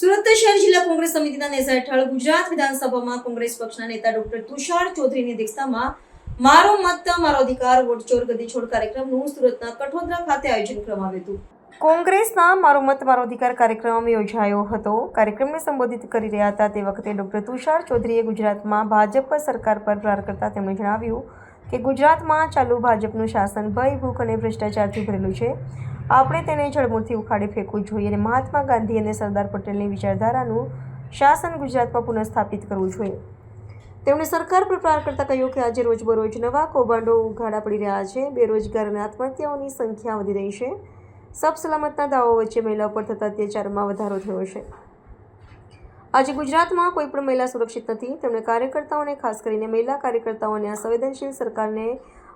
સુરત શહેર જિલ્લા કોંગ્રેસ સમિતિના નેતા હેઠળ ગુજરાત વિધાનસભામાં કોંગ્રેસ પક્ષના નેતા ડોક્ટર તુષાર ચૌધરીની અધ્યક્ષતામાં મારો મત, મારો અધિકાર વોટ ચોર ગદી છોડ કાર્યક્રમનું સુરતના કઠોદરા ખાતે આયોજન કરવામાં આવ્યું હતું. કોંગ્રેસના મારો મત, મારો અધિકાર કાર્યક્રમ યોજાયો હતો. કાર્યક્રમને સંબોધિત કરી રહ્યા હતા તે વખતે ડોક્ટર તુષાર ચૌધરીએ ગુજરાતમાં ભાજપ સરકાર પર પ્રહાર કરતા તેમણે જણાવ્યું કે ગુજરાતમાં ચાલુ ભાજપનું શાસન ભય ભૂખ અને ભ્રષ્ટાચારથી ભરેલું છે. આપણે તેને જળમૂળથી ઉખાડી ફેંકવું જોઈએ અને મહાત્મા ગાંધી અને સરદાર પટેલની વિચારધારાનું શાસન ગુજરાતમાં પુનઃસ્થાપિત કરવું જોઈએ. તેમણે સરકાર પર પ્રહાર કરતા કહ્યું કે આજે રોજબરોજ નવા કૌભાંડો ઉઘાડા પડી રહ્યા છે. બેરોજગાર અને આત્મહત્યાઓની સંખ્યા વધી રહી છે. સલામતના દાવો વચ્ચે મહિલાઓ પર થતા અત્યાચારમાં વધારો થયો છે. આજે ગુજરાતમાં કોઈ પણ મહિલા સુરક્ષિત નથી. તેમણે કાર્યકર્તાઓને ખાસ કરીને મહિલા કાર્યકર્તાઓને આ સંવેદનશીલ સરકારને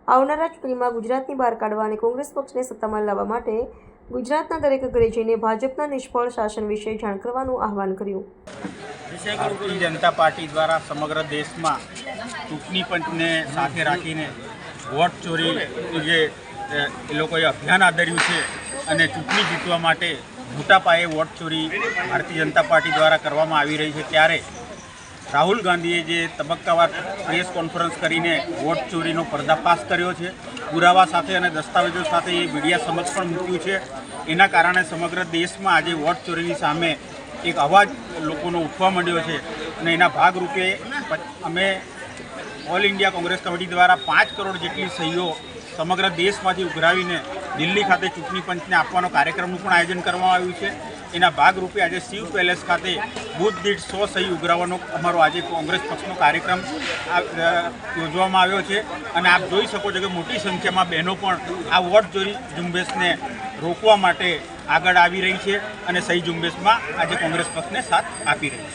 આવનારા ચૂંટણીમાં ગુજરાતની બહાર કાઢવા અને કોંગ્રેસ પક્ષને સત્તામાં લાવવા માટે ગુજરાતના દરેક ઘરે જઈને ભાજપના નિષ્ફળ શાસન વિશે જાણ કરવાનું આહવાન કર્યું. ભારતીય જનતા પાર્ટી દ્વારા સમગ્ર દેશમાં ચૂંટણી પંચને સાથે રાખીને વોટ ચોરી જે એ લોકોએ અભિયાન આદર્યું છે અને ચૂંટણી જીતવા માટે મોટા પાયે વોટ ચોરી ભારતીય જનતા પાર્ટી દ્વારા કરવામાં આવી રહી છે ત્યારે રાહુલ ગાંધીએ જે તબક્કાવાર પ્રેસ કોન્ફરન્સ કરીને વોટ ચોરીનો પર્દાફાશ કર્યો છે, પુરાવા સાથે અને દસ્તાવેજો સાથે એ મીડિયા સમક્ષ પણ મૂક્યું છે. એના કારણે સમગ્ર દેશમાં આજે વોટ ચોરીની સામે એક અવાજ લોકોનો ઉઠવા માંડ્યો છે અને એના ભાગરૂપે અમે ઓલ ઇન્ડિયા કોંગ્રેસ કમિટી દ્વારા પાંચ કરોડ જેટલી સહીઓ સમગ્ર દેશમાંથી ઉઘરાવીને દિલ્હી ખાતે ચૂંટણી પંચને આપવાનો કાર્યક્રમનું પણ આયોજન કરવામાં આવ્યું છે. એના ભાગરૂપે આજે શિવ પેલેસ ખાતે બુથ દીઠ સો સહી ઉઘરાવવાનો અમારો આજે કોંગ્રેસ પક્ષનો કાર્યક્રમ યોજવામાં આવ્યો છે. અને આપ જોઈ શકો છો કે મોટી સંખ્યામાં બહેનો પણ આ વોટ ચોરી ઝુંબેશને રોકવા માટે આગળ આવી રહી છે અને સહી ઝુંબેશમાં આજે કોંગ્રેસ પક્ષને સાથ આપી રહી છે.